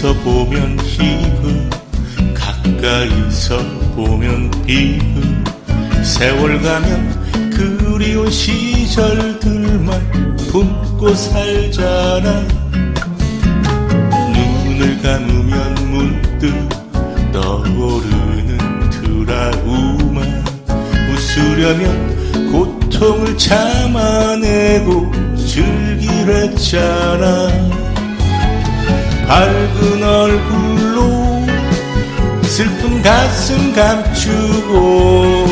멀리서 보면 희극 가까이서 보면 비극. 세월 가면 그리운 시절들만 품고 살잖아. 눈을 감으면 문득 떠오르는 트라우마. 웃으려면 고통을 참아내고 즐기랬잖아 밝은 얼굴로 슬픈 가슴 감추고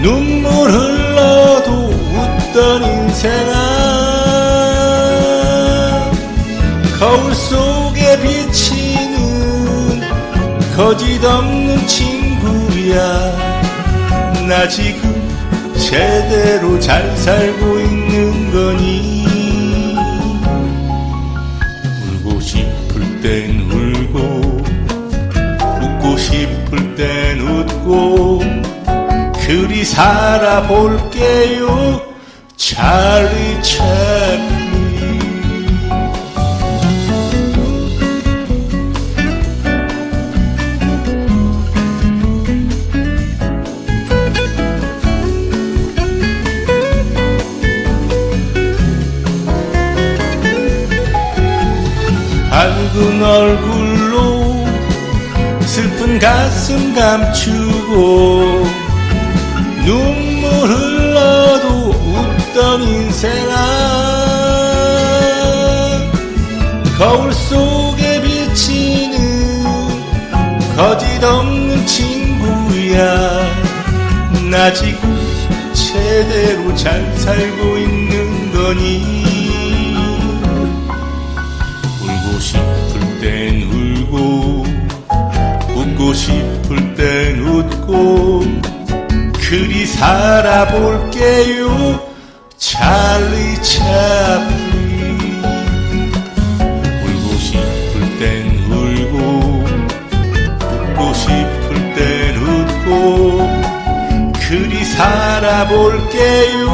눈물 흘러도 웃던 인생아 거울 속에 비치는 거짓 없는 친구야. 나 지금 제대로 잘 살고 있는 거니 땐 울고 웃고 싶을 땐 웃고 그리 살아볼게요. 찰리 채플 밝은 얼굴로 슬픈 가슴 감추고 눈물 흘러도 웃던 인생아 거울 속에 비치는 거짓 없는 친구야. 나 지금 제대로 잘 살고 있는 거니 살아볼게요. 찰리 채플린. 울고 싶을 땐 울고 웃고 싶을 땐 웃고 그리 살아볼게요